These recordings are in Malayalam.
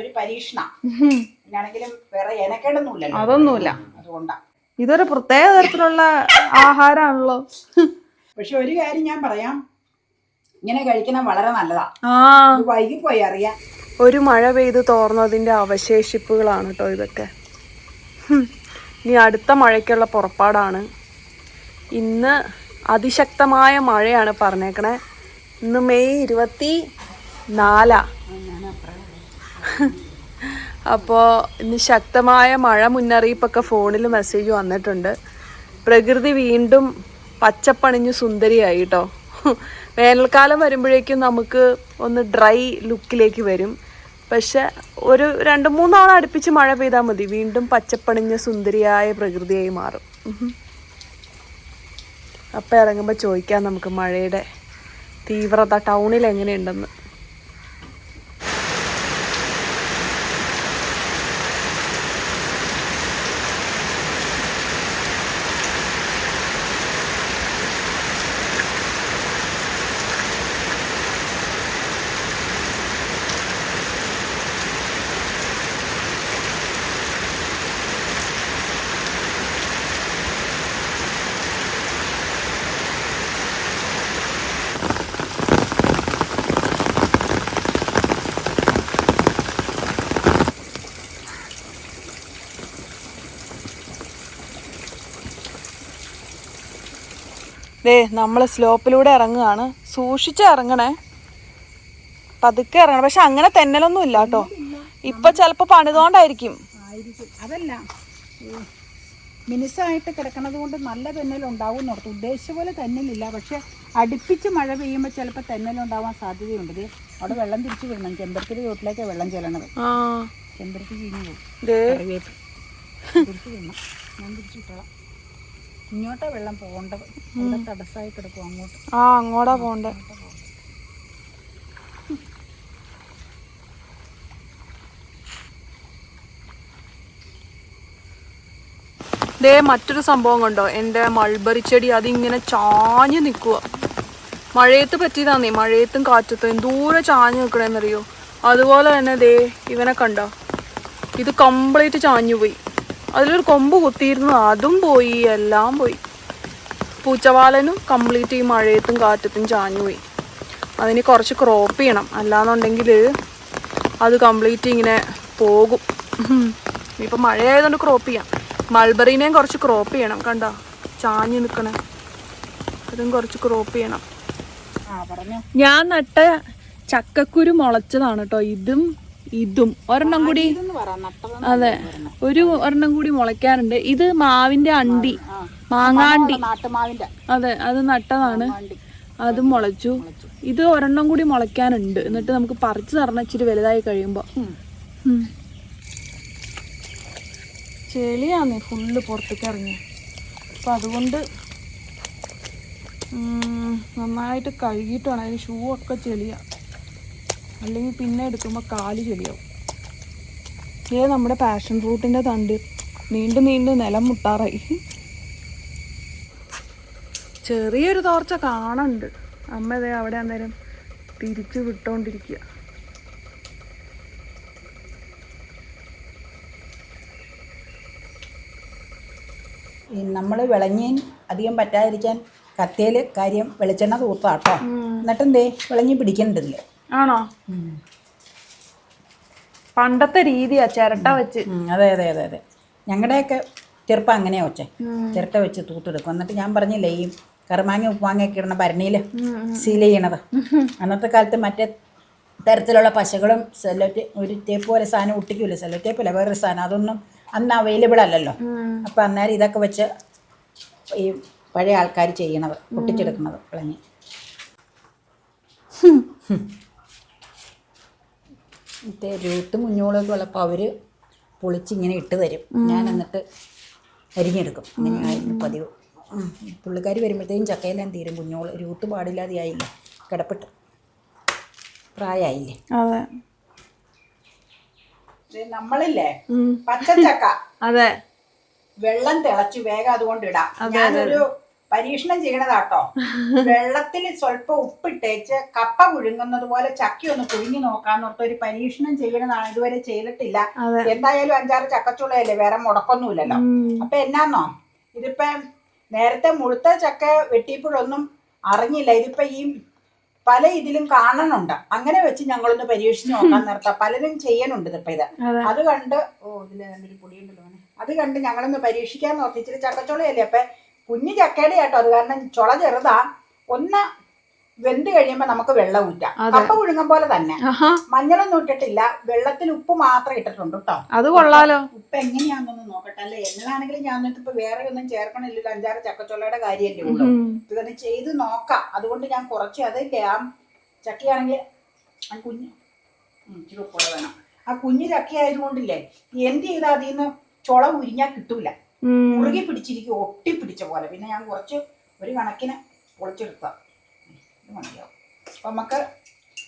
ഒരു പരീക്ഷണ. പിന്നാണെങ്കിലും വേറെ എനക്കേടൊന്നുമില്ലല്ലോ അതൊന്നുമില്ല. അതുകൊണ്ടാ. ഇതൊരു പ്രത്യേക തരത്തിലുള്ള ആഹാരമാണല്ലോ പക്ഷെ ഒരു കാര്യം ഞാൻ പറയാം. ഇങ്ങനെ കഴിക്കുന്നത് വളരെ നല്ലതാ. വൈകിപ്പോയി അറിയാം. ഒരു മഴ പെയ്ത് തോർന്നതിന്റെ അവശേഷിപ്പുകളാണ് കേട്ടോ ഇതൊക്കെ. ഇനി അടുത്ത മഴയ്ക്കുള്ള പുറപ്പാടാണ്. ഇന്ന് അതിശക്തമായ മഴയാണ് പറഞ്ഞേക്കണേ. ഇന്ന് മെയ് ഇരുപത്തി നാലാ അപ്പോൾ ഇന്ന് ശക്തമായ മഴ മുന്നറിയിപ്പൊക്കെ ഫോണിൽ മെസ്സേജ് വന്നിട്ടുണ്ട്. പ്രകൃതി വീണ്ടും പച്ചപ്പണിഞ്ഞ് സുന്ദരിയായി കേട്ടോ വേനൽക്കാലം വരുമ്പോഴേക്കും നമുക്ക് ഒന്ന് ഡ്രൈ ലുക്കിലേക്ക് വരും. പക്ഷെ ഒരു രണ്ട് മൂന്ന് തവണ അടുപ്പിച്ച് മഴ പെയ്താൽ മതി. വീണ്ടും പച്ചപ്പണിഞ്ഞ സുന്ദരിയായ പ്രകൃതിയായി മാറും. അപ്പം ഇറങ്ങുമ്പോൾ ചോദിക്കാം നമുക്ക് മഴയുടെ തീവ്രത ടൗണിൽ എങ്ങനെയുണ്ടെന്ന്. ദേ നമ്മൾ സ്ലോപ്പിലൂടെ ഇറങ്ങുകയാണ്. സൂക്ഷിച്ച് ഇറങ്ങണേ. പതുക്കെ ഇറങ്ങണം. പക്ഷെ അങ്ങനെ തെന്നലൊന്നും ഇല്ല കേട്ടോ. ഇപ്പൊ ചിലപ്പോ പണിതോണ്ടായിരിക്കും. അതല്ല. മിനുസായിട്ട് കിടക്കണത് കൊണ്ട് നല്ല തെന്നലുണ്ടാവും എന്നോർത്ത് ഉദ്ദേശിച്ച പോലെ തെന്നലില്ല. പക്ഷെ അടുപ്പിച്ച് മഴ പെയ്യുമ്പോൾ ചിലപ്പോൾ തെന്നലുണ്ടാവാൻ സാധ്യതയുണ്ട്. അവിടെ വെള്ളം തിരിച്ചു വിടണം ചെമ്പരത്തിന്റെ ചോട്ടിലേക്ക് വെള്ളം ചെല്ലണത്. ചെമ്പരത്തി ചീഞ്ഞു പോകും തിരിച്ചു വിടണം ഞാൻ തിരിച്ചു വിട്ടോളാം ഇങ്ങോട്ടാ വെള്ളം പോകേണ്ടത് തടസ്സമായി കിടക്കും അങ്ങോട്ട്. ആ അങ്ങോട്ടാ പോണ്ടേ ദേ മറ്റൊരു സംഭവം കണ്ടോ? എന്റെ മൾബറി ചെടി അതിങ്ങനെ ചാഞ്ഞ് നിൽക്കുക മഴയത്ത് പറ്റിയതാന്നേ മഴയത്തും കാറ്റത്തും. എന്തോരം ചാഞ്ഞ് നിൽക്കണേന്നറിയോ അതുപോലെ തന്നെ ദേ ഇവനെ കണ്ടോ? ഇത് കംപ്ലീറ്റ് ചാഞ്ഞു പോയി അതിലൊരു കൊമ്പ് കുത്തിയിരുന്നു അതും പോയി എല്ലാം പോയി. പൂച്ചവാലനും കംപ്ലീറ്റ് ഈ മഴയത്തും കാറ്റത്തും ചാഞ്ഞു പോയി. അതിന് കുറച്ച് ക്രോപ്പ് ചെയ്യണം. അല്ലാന്നുണ്ടെങ്കിൽ അത് കംപ്ലീറ്റ് ഇങ്ങനെ പോകും. ഇപ്പം മഴയായതുകൊണ്ട് ക്രോപ്പ് ചെയ്യാം. മൾബറീനേയും കുറച്ച് ക്രോപ്പ് ചെയ്യണം കണ്ടോ? ചാഞ്ഞു നിൽക്കണേ അതും കുറച്ച് ക്രോപ്പ് ചെയ്യണം. ആ പറഞ്ഞു. ഞാൻ നട്ട ചക്കക്കുരു മുളച്ചതാണ് കേട്ടോ ഇതും ഇതും ഒരെണ്ണം കൂടി അതെ. ഒരു ഒരെണ്ണം കൂടി മുളയ്ക്കാറുണ്ട്. ഇത് മാവിന്റെ അണ്ടി. മാങ്ങാണ്ടി. അതെ അത് നട്ടതാണ്. അതും മുളച്ചു. ഇത് ഒരെണ്ണം കൂടി മുളയ്ക്കാനുണ്ട്. എന്നിട്ട് നമുക്ക് പറിച്ചു തരണം ഇച്ചിരി വലുതായി കഴിയുമ്പോൾ ചെളിയാന്ന് ഫുള്ള് പുറത്തേക്ക് ഇറങ്ങി അപ്പം അതുകൊണ്ട് നന്നായിട്ട് കഴുകിയിട്ടാണ്. അതിന് ഷൂ ഒക്കെ ചെളിയാ. അല്ലെങ്കിൽ പിന്നെ എടുക്കുമ്പോൾ കാൽ ചെളിയാവും. ഇതേ നമ്മുടെ പാഷൻ ഫ്രൂട്ടിന്റെ തണ്ട്. നീണ്ടു നീണ്ടു നിലം മുട്ടാറായി. ചെറിയൊരു തോർച്ച കാണുന്നുണ്ട് അമ്മ ഇതേ അവിടെ അന്നേരം തിരിച്ചു വിട്ടോണ്ടിരിക്കുക നമ്മൾ വിളഞ്ഞീൻ അധികം പറ്റാതിരിക്കാൻ കത്തിയിൽ കാര്യം വെളിച്ചെണ്ണ തൂർത്താട്ടോ എന്നിട്ടെന്തേ? വിളഞ്ഞി പിടിക്കണ്ടതില്ല ആണോ? പണ്ടത്തെ രീതിയാ ചിരട്ട വെച്ച്. അതെ അതെ അതെ അതെ. ഞങ്ങളുടെയൊക്കെ ചെറുപ്പം അങ്ങനെയാ വെച്ചേ ചിരട്ട വെച്ച് തൂത്തെടുക്കും. എന്നിട്ട് ഞാൻ പറഞ്ഞില്ലേ ഈ കറുമാങ്ങ ഉപ്പുമാങ്ങയൊക്കെ ഇടുന്ന ഭരണിയിൽ സീൽ ചെയ്യണത്. അന്നത്തെ കാലത്ത് മറ്റേ തരത്തിലുള്ള പശകളും സെല്ലോ ഒരു ടേപ്പ് പോലെ സാധനം ഒട്ടിക്കൂല? സെല്ലോ ടേപ്പല്ല വേറൊരു സാധനം. അതൊന്നും അന്ന് അവൈലബിൾ അല്ലല്ലോ. അപ്പം അന്നേരം ഇതൊക്കെ വെച്ച് ഈ പഴയ ആൾക്കാർ ചെയ്യണത് ഒട്ടിച്ചെടുക്കുന്നത് വിളഞ്ഞ്. മറ്റേ രൂത്ത് മുഞ്ഞോളൊക്കെ ഉള്ളപ്പോൾ അവർ പൊളിച്ചിങ്ങനെ ഇട്ട് തരും. ഞാൻ എന്നിട്ട് അരിഞ്ഞെടുക്കും. അങ്ങനെയായിരുന്നു പതിവ്. പുള്ളിക്കാർ വരുമ്പോഴത്തേക്കും ചക്കയെല്ലാം തീരും. കുഞ്ഞോൾ രൂത്ത് പാടില്ലാതെയായില്ലേ? കിടപ്പിട്ട് പ്രായമായില്ലേ? അതെ. നമ്മളില്ലേ. പച്ചച്ചക്ക. അതെ. വെള്ളം തിളച്ച് വേഗം അതുകൊണ്ട് ഇടാം. ഞാനൊരു പരീക്ഷണം ചെയ്യണതാട്ടോ. വെള്ളത്തിൽ സ്വല്പം ഉപ്പിട്ടേച്ച് കപ്പ പുഴുങ്ങുന്നത് പോലെ ചക്കി ഒന്ന് പുഴുങ്ങി നോക്കാന്നോർത്ത് ഒരു പരീക്ഷണം ചെയ്യണതാണ് ഇതുവരെ ചെയ്തിട്ടില്ല. എന്തായാലും അഞ്ചാറ് ചക്കച്ചുളയല്ലേ വേറെ മുടക്കൊന്നുമില്ലല്ലോ. അപ്പൊ എന്നാന്നോ? ഇതിപ്പോ നേരത്തെ മുഴുത്ത ചക്ക വെട്ടിയപ്പോഴൊന്നും അറിഞ്ഞില്ല. ഇതിപ്പോ ഈ പല ഇതിലും കാണണുണ്ട്. അങ്ങനെ വെച്ച് ഞങ്ങളൊന്ന് പരീക്ഷിച്ച് നോക്കാൻ നിർത്താം പലരും ചെയ്യണുണ്ട് ഇതിപ്പോ ഇത്. അത്. കണ്ട് ഓ ഇതിലൊരു ഒരു പൊടിയുണ്ടല്ലോ. അത് കണ്ട് ഞങ്ങളൊന്ന് പരീക്ഷിക്കാൻ നോക്കി ഇച്ചിരി ചക്കച്ചുളയല്ലേ? അപ്പൊ കുഞ്ഞു ചക്കയുടെ കേട്ടോ അത്. കാരണം ചുള ചെറുതാ ഒന്ന് വെന്ത് കഴിയുമ്പോ നമുക്ക് വെള്ളം ഊറ്റാം. കപ്പ പുഴുങ്ങം പോലെ തന്നെ. മഞ്ഞളൊന്നും ഇട്ടിട്ടില്ല. വെള്ളത്തിൽ ഉപ്പ് മാത്രം ഇട്ടിട്ടുണ്ട് കേട്ടോ അത് കൊള്ളാലോ. ഉപ്പ് എങ്ങനെയാണെന്നൊന്ന് നോക്കട്ടെ. അല്ലെ എന്നാണെങ്കിലും ഞാൻ ഇപ്പൊ വേറെ ഒന്നും ചേർക്കണില്ലല്ലോ. അഞ്ചാറ് ചക്കച്ചൊള്ളയുടെ കാര്യമല്ലേ ഉള്ളൂ. ഇതൊന്ന് ചെയ്ത് നോക്കാം. അതുകൊണ്ട് ഞാൻ കുറച്ച് അത് ക്യാം ചക്കയാണെങ്കിൽ കുഞ്ഞ് ഇച്ചിരി ഉപ്പ് വേണം. ആ കുഞ്ഞു ചക്കയായതുകൊണ്ടില്ലേ എന്ത് ചെയ്താൽ അതിൽ നിന്ന് ചുള ഉരിഞ്ഞാൽ കിട്ടൂല. മുറുകി പിടിച്ചിരിക്കും ഒട്ടി പിടിച്ച പോലെ. പിന്നെ ഞാൻ കുറച്ച് ഒരു കണക്കിന് പൊളിച്ചെടുക്കാം ഇത് മതിയാവും. അപ്പൊ നമുക്ക്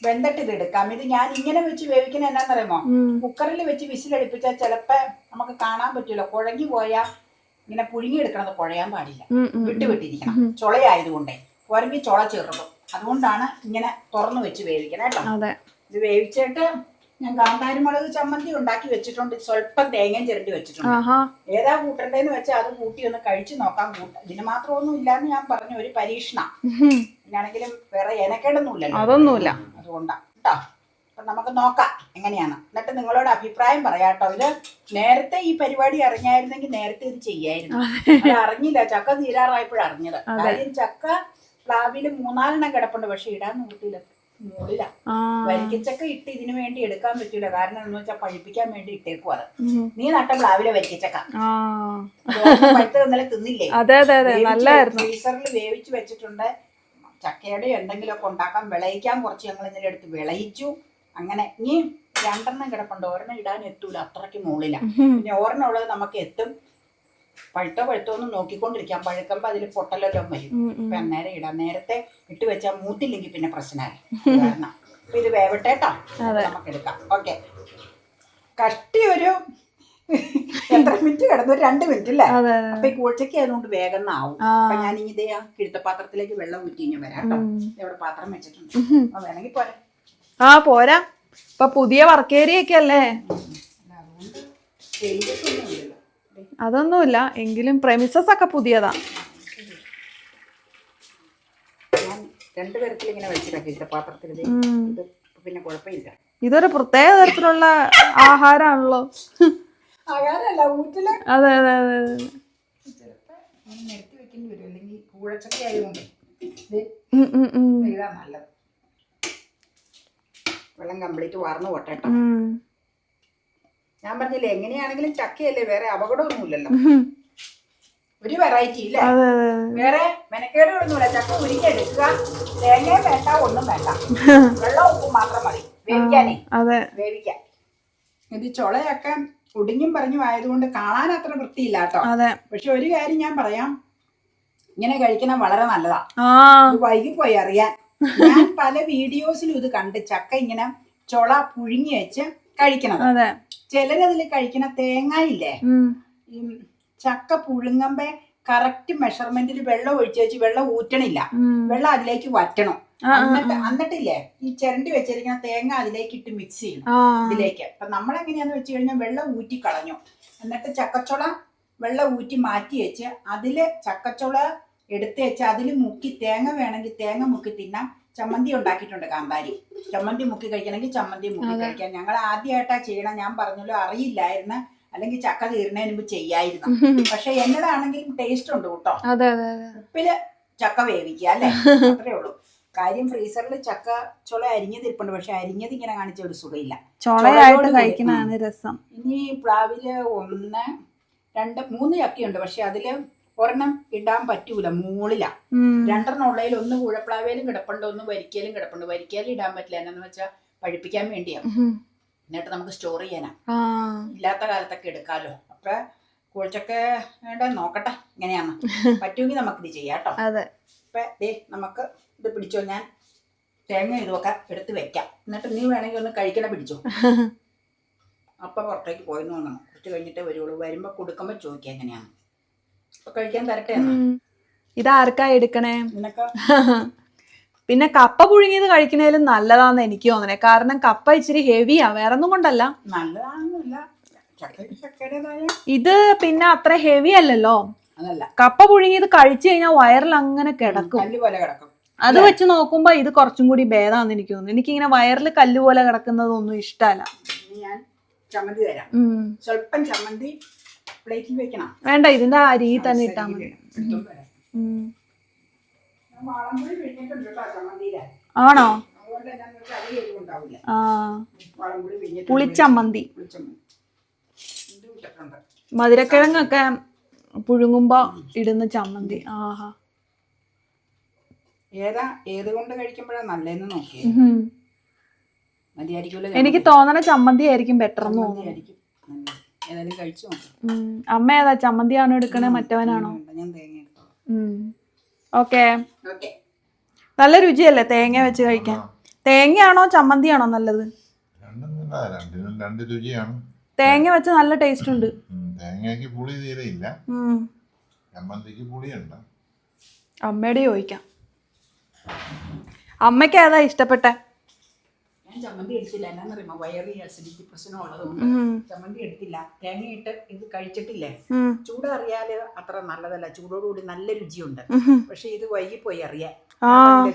വെന്തട്ട് ഇത് എടുക്കാം. ഇത് ഞാൻ ഇങ്ങനെ വെച്ച് വേവിക്കുന്ന എന്നാന്നറിയുമോ? പറയുമോ കുക്കറിൽ വെച്ച് വിസിലടിപ്പിച്ചാൽ ചിലപ്പോ നമുക്ക് കാണാൻ പറ്റൂല. കുഴങ്ങി പോയാ ഇങ്ങനെ പുഴുങ്ങിയെടുക്കണത് കുഴയാൻ പാടില്ല. ഉം, ഉം. വിട്ട് വിട്ടിരിക്കണം ചുളയായതുകൊണ്ടേ. പുരമ്പി ചുള ചെറുതും അതുകൊണ്ടാണ് ഇങ്ങനെ തുറന്നു വെച്ച് വേവിക്കണം കേട്ടോ. ഇത് വേവിച്ചിട്ട് ഞാൻ കാന്താരിമുളക് ചമ്മന്തി ഉണ്ടാക്കി വെച്ചിട്ടുണ്ട്. സ്വല്പം തേങ്ങയും ചിരണ്ടി വെച്ചിട്ടുണ്ട്. ഏതാ കൂട്ടണ്ടേന്ന് വെച്ചാൽ അത് കൂട്ടി ഒന്ന് കഴിച്ചു നോക്കാൻ കൂട്ട ഇതിന് മാത്രമൊന്നും ഇല്ലാന്ന് ഞാൻ പറഞ്ഞു ഒരു പരീക്ഷണ. ഞാനെങ്കിലും പിന്നാണെങ്കിലും വേറെ എനക്കേടൊന്നുമില്ലല്ലോ. അതൊന്നുമില്ല. അതുകൊണ്ടാ. കേട്ടോ അപ്പൊ നമുക്ക് നോക്കാം എങ്ങനെയാണ്. എന്നിട്ട് നിങ്ങളോട് അഭിപ്രായം പറയാട്ടോ. ഇത് നേരത്തെ ഈ പരിപാടി അറിഞ്ഞായിരുന്നെങ്കിൽ നേരത്തെ ഇത് ചെയ്യായിരുന്നു. അത്. അറിഞ്ഞില്ല. ചക്ക തീരാറായപ്പോഴറിഞ്ഞത് കാര്യം ചക്ക പ്ലാവിൽ മൂന്നാലെണ്ണം കിടപ്പുണ്ട്. പക്ഷെ ഇടാൻ നോക്കിയില്ല മുകളില ആ. വരിക്കച്ചക്ക ഇട്ട് ഇതിനു വേണ്ടി എടുക്കാൻ പറ്റൂല. കാരണം എന്ന് വെച്ചാൽ പഴിപ്പിക്കാൻ വേണ്ടി ഇട്ടേക്കും അത്. നീ നട്ട പ്ലാവിലെ വരിക്കച്ചക്ക. പഴുത്ത് ഇന്നലെ തിന്നില്ലേ? അതെ അതെ അതെ. നല്ലായിരുന്നു. ഫ്രീസറിൽ വേവിച്ച് വെച്ചിട്ടുണ്ട്. ചക്കയുടെ എന്തെങ്കിലുമൊക്കെ ഉണ്ടാക്കാൻ വിളയിക്കാൻ കുറച്ച് ഞങ്ങൾ ഇന്നലെ എടുത്ത് വിളയിച്ചു. അങ്ങനെ ഇനി രണ്ടെണ്ണം കിടപ്പുണ്ട്. ഒരെണ്ണം ഇടാൻ എത്തൂല. അത്രയ്ക്ക് മുകളിലാണ്. പിന്നെ ഒരെണ്ണം ഉള്ളത് നമുക്ക് എത്തും. പഴുത്തോ പഴുത്തോ ഒന്ന് നോക്കിക്കൊണ്ടിരിക്കാം. പഴുക്കുമ്പോ അതിൽ പൊട്ടലെല്ലാം വരും. ഇപ്പൊ. അപ്പൊ അന്നേരം ഇടാം. നേരത്തെ ഇട്ട് വെച്ചാൽ മൂത്തില്ലെങ്കിൽ പിന്നെ പ്രശ്നമായി അപ്പൊ ഇത് വേവട്ടേട്ടാ. നമുക്ക് എടുക്കാം ഓക്കെ. കഷ്ടി ഒരു എത്ര മിനിറ്റ് കിടന്നു? രണ്ട് മിനിറ്റ് അല്ലേ? അപ്പൊ ഈ കൂഴ്ചയ്ക്ക് ആയതുകൊണ്ട് വേഗം ആവും അപ്പൊ ഞാൻ ഇനി ഇതേ ആ കിഴുത്തപാത്രത്തിലേക്ക് വെള്ളം ഊറ്റി ഇനി വരാം കേട്ടോ. ഇവിടെ പാത്രം വെച്ചിട്ടുണ്ട്. വേണമെങ്കിൽ പോരാ. ആ പോരാ. ഇപ്പൊ പുതിയ വർക്കേരിയൊക്കെ അല്ലേ? അല്ല, അതുകൊണ്ട് അതൊന്നുമില്ല. എങ്കിലും പ്രമിസസ് ഒക്കെ പുതിയതാ. രണ്ട് തരത്തിൽ ഇങ്ങനെ. പിന്നെ കുഴപ്പമില്ല. ഇതൊരു പ്രത്യേക തരത്തിലുള്ള ആഹാരമാണല്ലോ. അതെ അതെ അതെ വെള്ളം കംപ്ലീറ്റ് വാർന്നു പോട്ടെ. ഞാൻ പറഞ്ഞില്ലേ എങ്ങനെയാണെങ്കിലും ചക്കയല്ലേ വേറെ അപകടമൊന്നുമില്ലല്ലോ. ഒരു വെറൈറ്റി ഇല്ലേ. വേറെ മെനക്കേടുകളൊന്നുമില്ല ചക്ക ഉരുക്കി എടുക്കുക തേങ്ങയും വേണ്ട ഒന്നും വേണ്ട. വെള്ളം ഉപ്പും മാത്രം മതി. വേവിക്കാനേ. വേവിക്കാൻ വേവിക്കാം. ഇത് ചുളയൊക്കെ ഒടിഞ്ഞും പറഞ്ഞും ആയതുകൊണ്ട് കാണാൻ അത്ര വൃത്തിയില്ല കേട്ടോ. പക്ഷെ ഒരു കാര്യം ഞാൻ പറയാം. ഇങ്ങനെ കഴിക്കണം വളരെ നല്ലതാ. വൈകിപ്പോയി അറിയാൻ. ഞാൻ പല വീഡിയോസിലും ഇത് കണ്ട് ചക്ക ഇങ്ങനെ ചുള പുഴുങ്ങി വെച്ച് കഴിക്കണം അതെ. ചിലരതിൽ കഴിക്കണ തേങ്ങ ഇല്ലേ ഈ ചക്ക പുഴുങ്ങമ്പെ കറക്റ്റ് മെഷർമെന്റിൽ വെള്ളം ഒഴിച്ചു വെച്ച് വെള്ളം ഊറ്റണില്ല. വെള്ളം അതിലേക്ക് വറ്റണം. എന്നിട്ട് എന്നിട്ടില്ലേ ഈ ചിരണ്ടി വെച്ചിരിക്കുന്ന തേങ്ങ അതിലേക്ക് ഇട്ട് മിക്സ് ചെയ്യും ഇതിലേക്ക്. അപ്പൊ നമ്മൾ എങ്ങനെയാന്ന് വെച്ച് കഴിഞ്ഞാൽ വെള്ളം ഊറ്റി കളഞ്ഞു. എന്നിട്ട് ചക്കച്ചുള വെള്ളം ഊറ്റി മാറ്റി വെച്ച് അതിൽ ചക്കച്ചുള എടുത്ത് വെച്ച് അതിൽ മുക്കി തേങ്ങ വേണമെങ്കിൽ തേങ്ങ മുക്കി തിന്നാം. ചമ്മന്തി ഉണ്ടാക്കിയിട്ടുണ്ട് കാന്താരി. ചമ്മന്തി മുക്കി കഴിക്കണമെങ്കിൽ ചമ്മന്തി മുക്കി കഴിക്കാം. ഞങ്ങൾ ആദ്യമായിട്ടാ ചെയ്യണം ഞാൻ പറഞ്ഞല്ലോ അറിയില്ലായിരുന്നു. അല്ലെങ്കിൽ ചക്ക തീരുന്നതിന് മുമ്പ് ചെയ്യായിരുന്നു. പക്ഷെ എന്നതാണെങ്കിലും ടേസ്റ്റ് ഉണ്ട് കേട്ടോ. ഉപ്പിൽ ചക്ക വേവിക്കുക അല്ലേ? അത്രേ ഉള്ളൂ. കാര്യം ഫ്രീസറിൽ ചക്ക ചുള അരിഞ്ഞത് ഇരിപ്പുണ്ട് പക്ഷെ അരിഞ്ഞത് ഇങ്ങനെ കാണിച്ച ഒരു സുഖമില്ല. ചൊളയായിട്ട് രസം. ഇനി പ്ലാവിൽ ഒന്ന് രണ്ട് മൂന്ന് ചക്കയുണ്ട്. പക്ഷെ അതിൽ ഒരെണ്ണം ഇടാൻ പറ്റൂല മൂളിലാ. രണ്ടെണ്ണം ഉള്ളതിൽ ഒന്ന് കൂഴപ്ലാവേലും കിടപ്പുണ്ട് ഒന്ന് വരിക്കലും കിടപ്പുണ്ട്. വരിക്കലും ഇടാൻ പറ്റില്ല എന്നാന്ന് വെച്ചാൽ പഴിപ്പിക്കാൻ വേണ്ടിയാ. എന്നിട്ട് നമുക്ക് സ്റ്റോർ ചെയ്യാനാ. ഇല്ലാത്ത കാലത്തൊക്കെ എടുക്കാലോ. അപ്പൊ കുഴിച്ചൊക്കെ നോക്കട്ടെ ഇങ്ങനെയാന്ന്. പറ്റുമെങ്കിൽ നമുക്കിത് ചെയ്യാം കേട്ടോ. അതെ. ഇപ്പൊ ദേ നമുക്ക് ഇത് പിടിച്ചോ ഞാൻ തേങ്ങ ഇതുമൊക്കെ എടുത്ത് വെക്കാം. എന്നിട്ട് നീ വേണമെങ്കിൽ ഒന്ന് കഴിക്കണ പിടിച്ചോ. അപ്പൊ പുറത്തേക്ക് പോയെന്ന് തോന്നണം. കുറച്ച് കഴിഞ്ഞിട്ടേ വരുള്ളൂ. വരുമ്പോ കൊടുക്കുമ്പോ ചോദിക്കാം എങ്ങനെയാണ് കഴിക്കാൻ തരട്ടെ. ഇതാർക്കാ എടുക്കണേ? പിന്നെ കപ്പ പുഴുങ്ങിയത് കഴിക്കണേലും നല്ലതാന്ന് എനിക്ക് തോന്നണേ കാരണം കപ്പ ഇച്ചിരി ഹെവിയാ വേറെ ഒന്നും കൊണ്ടല്ല ഇത് പിന്നെ അത്ര ഹെവി അല്ലല്ലോ. കപ്പ പുഴുങ്ങിയത് കഴിച്ചു കഴിഞ്ഞാൽ വയറിൽ അങ്ങനെ കിടക്കും. അത് വെച്ച് നോക്കുമ്പോ ഇത് കുറച്ചും കൂടി ഭേദാന്ന് എനിക്ക് തോന്നുന്നു. എനിക്കിങ്ങനെ വയറിൽ കല്ലുപോലെ കിടക്കുന്നതൊന്നും ഇഷ്ടമല്ല ഞാൻ ചമ്മന്തി തരാം. സ്വല്പം ചമ്മന്തി പ്ലേറ്റിൽ വെക്കണം. വേണ്ട ഇതിന്റെ അരി തന്നെ ഇട്ടാ മതി. ആണോ? ആ. പുളിച്ചമ്മന്തി. മധുരക്കിഴങ്ങൊക്കെ പുഴുങ്ങുമ്പോ ഇടുന്ന ചമ്മന്തി. ആഹാ. ഏതാ ഏത് കൊണ്ട് കഴിക്കുമ്പോഴാ നല്ലതെന്ന് നോക്കിയേ. ഉം. എനിക്ക് തോന്നണ ചമ്മന്തി ആയിരിക്കും ബെറ്റർ എന്ന് തോന്നുന്നു. ഏതായാലും കഴിച്ചു അമ്മ ഏതാ? ചമ്മന്തിയാണോ എടുക്കണേ? മറ്റവനാണോ? ഞാൻ തേങ്ങ ഓക്കെ. നല്ല രുചിയല്ലേ തേങ്ങ വെച്ച് കഴിക്കാൻ? തേങ്ങയാണോ ചമ്മന്തിയാണോ നല്ലത്? രണ്ടും രുചിയാണ്. തേങ്ങ വെച്ച് നല്ല ടേസ്റ്റ് ഉണ്ട്. തേങ്ങയ്ക്ക് പുളി തീരെ ഇല്ല. ഉം. ചമ്മന്തിക്ക് പുളിയുണ്ട്. അമ്മയോട് ചോദിക്കാം. അമ്മയ്ക്ക് ഏതാ ഇഷ്ടപ്പെട്ടെ? ഞാൻ ചമ്മന്തി എടുത്തില്ല. എന്നാന്നറിയുമോ വയറി അസിഡിറ്റി പ്രശ്നമുള്ളതുകൊണ്ട്. ചമ്മന്തി എടുത്തില്ല. തേങ്ങയിട്ട് ഇത് കഴിച്ചിട്ടില്ലേ. ചൂടറിയാൽ അത്ര നല്ലതല്ല. ചൂടോടുകൂടി നല്ല രുചിയുണ്ട്. പക്ഷെ ഇത് വൈകിപ്പോയി അറിയാൻ.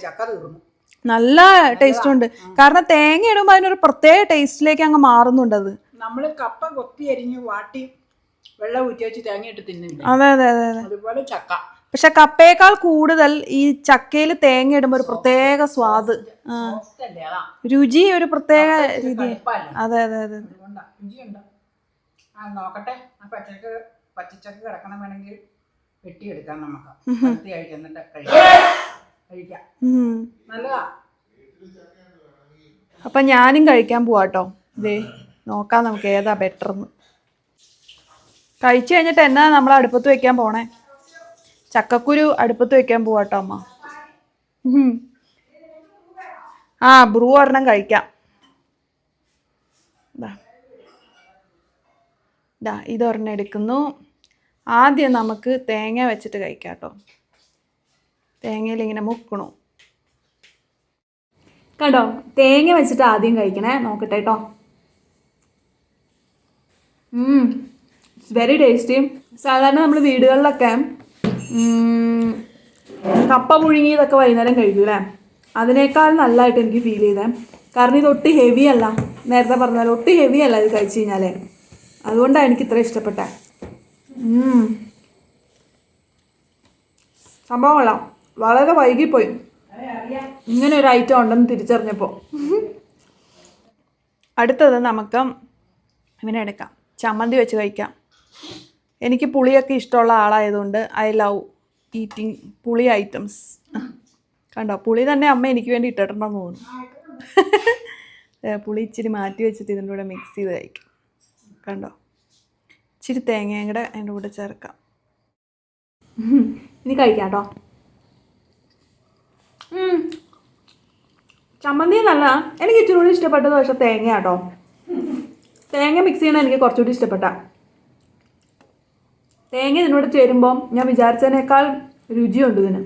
ചക്ക തീർന്നു. നല്ല ടേസ്റ്റ് ഉണ്ട് കാരണം തേങ്ങ ഇടുമ്പോൾ അതിനൊരു പ്രത്യേക ടേസ്റ്റിലേക്ക് അങ്ങ് മാറുന്നുണ്ട് അത്. നമ്മൾ കപ്പ കൊത്തി അരിഞ്ഞ് വാട്ടി വെള്ളം ഊറ്റി വെച്ച് തേങ്ങ ഇട്ട് തിന്നില്ല അതെ അതെ അതെ. അതുപോലെ ചക്ക. പക്ഷെ കപ്പയേക്കാൾ കൂടുതൽ ഈ ചക്കയിൽ തേങ്ങ ഇടുമ്പോൾ ഒരു പ്രത്യേക സ്വാദ്. രുചി ഒരു പ്രത്യേക രീതി. അതെ അതെ അതെ. നോക്കട്ടെ. പച്ചക്ക് പച്ചച്ചക്ക് കിടക്കണം വേണമെങ്കിൽ വെട്ടിയെടുക്കാം നമുക്ക്. പഴുത്തി കഴിക്കാം. നല്ലതാ. അപ്പൊ ഞാനും കഴിക്കാൻ പോവാട്ടോ ഇതേ നോക്കാം നമുക്ക് ഏതാ ബെറ്റർ എന്ന് കഴിച്ചു കഴിഞ്ഞിട്ട് എന്നാ നമ്മൾ അടുപ്പത്ത് വെക്കാൻ പോണേ? ചക്കക്കുരു അടുപ്പത്ത് വെക്കാൻ പോവാട്ടോ അമ്മ. ആ ബ്രൂ ഒരെണ്ണം കഴിക്കാം. ദാ. ഇതൊരെണ്ണം എടുക്കുന്നു. ആദ്യം നമുക്ക് തേങ്ങ വെച്ചിട്ട് കഴിക്കാം കേട്ടോ തേങ്ങയിൽ ഇങ്ങനെ മുക്കണു. കണ്ടോ? തേങ്ങ വെച്ചിട്ട് ആദ്യം കഴിക്കണേ. നോക്കട്ടെ കേട്ടോ ഇറ്റ്സ് വെരി ടേസ്റ്റി സാധാരണ നമ്മൾ വീടുകളിലൊക്കെ കപ്പ പുഴുങ്ങിയതൊക്കെ വൈകുന്നേരം കഴിക്കൂലേ അതിനേക്കാൾ നല്ലതായിട്ട് എനിക്ക് ഫീൽ ചെയ്തേ. കാരണം ഇത് ഒട്ടും ഹെവി അല്ല. നേരത്തെ പറഞ്ഞാൽ ഒട്ടും ഹെവി അല്ല ഇത് കഴിച്ചു കഴിഞ്ഞാലേ. അതുകൊണ്ടാണ് എനിക്ക് ഇത്ര ഇഷ്ടപ്പെട്ട. സംഭവം കൊള്ളാം. വളരെ വൈകിപ്പോയി. ഇങ്ങനെ ഒരു ഐറ്റം ഉണ്ടെന്ന് തിരിച്ചറിഞ്ഞപ്പോൾ അടുത്തത് നമുക്ക് ഇവനെടുക്കാം ചമ്മന്തി വെച്ച് കഴിക്കാം. എനിക്ക് പുളിയൊക്കെ ഇഷ്ടമുള്ള ആളായതുകൊണ്ട് ഐ ലവ് ഈറ്റിംഗ് പുളി ഐറ്റംസ് കണ്ടോ? പുളി തന്നെ അമ്മ എനിക്ക് വേണ്ടി ഇട്ടിട്ടുണ്ടെന്ന് തോന്നുന്നു. പുളി ഇച്ചിരി മാറ്റി വെച്ചിട്ട് ഇതിന്റെ കൂടെ മിക്സ് ചെയ്ത് കഴിക്കാം. കണ്ടോ? ഇച്ചിരി തേങ്ങയും കൂടെ അതിന്റെ കൂടെ ചേർക്കാം. ഇനി കഴിക്കാം കേട്ടോ. ചമ്മന്തി നല്ല എനിക്ക് ഇച്ചിരി കൂടി ഇഷ്ടപ്പെട്ടത് പക്ഷേ തേങ്ങ കേട്ടോ തേങ്ങ മിക്സ് ചെയ്യണം എനിക്ക് കുറച്ചുകൂടി ഇഷ്ടപ്പെട്ട. തേങ്ങ ഇതിനോട് ചേരുമ്പോൾ ഞാൻ വിചാരിച്ചതിനേക്കാൾ രുചിയുണ്ട് ഇതിന്.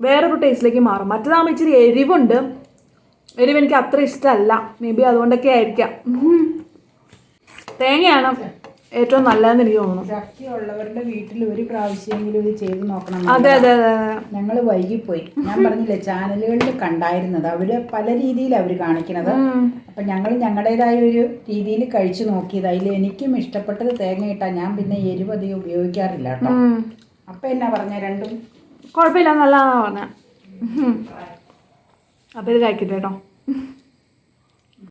വേറൊരു ടേസ്റ്റിലേക്ക് മാറും. മറ്റേതാകുമ്പോൾ ഇച്ചിരി എരിവുണ്ട്. എരിവ് എനിക്ക് അത്ര ഇഷ്ടമല്ല. മേ ബി അതുകൊണ്ടൊക്കെ ആയിരിക്കാം. തേങ്ങയാണ്. ഏറ്റവും നല്ലതെന്ന് എനിക്ക് തോന്നുന്നു. ശക്തിയുള്ളവരുടെ വീട്ടിൽ ഒരു പ്രാവശ്യമെങ്കിലും ഇത് ചെയ്ത് നോക്കണം അതെ അതെ അതെ ഞങ്ങൾ വൈകിപ്പോയി. ഞാൻ പറഞ്ഞില്ലേ ചാനലുകളിൽ കണ്ടായിരുന്നത് അവർ പല രീതിയിൽ അവർ കാണിക്കുന്നത് അപ്പൊ ഞങ്ങൾ ഞങ്ങളുടേതായ ഒരു രീതിയിൽ കഴിച്ചു നോക്കിയത്. അതിൽ എനിക്കും ഇഷ്ടപ്പെട്ടത് തേങ്ങ ഇട്ടാ ഞാൻ പിന്നെ എരിവ് അധികം ഉപയോഗിക്കാറില്ല കേട്ടോ. അപ്പൊ എന്നാ പറഞ്ഞ രണ്ടും? കുഴപ്പമില്ല നല്ലതാണെന്നാ പറഞ്ഞ. അപ്പൊ ഇത് കഴിക്കട്ടെ കേട്ടോ.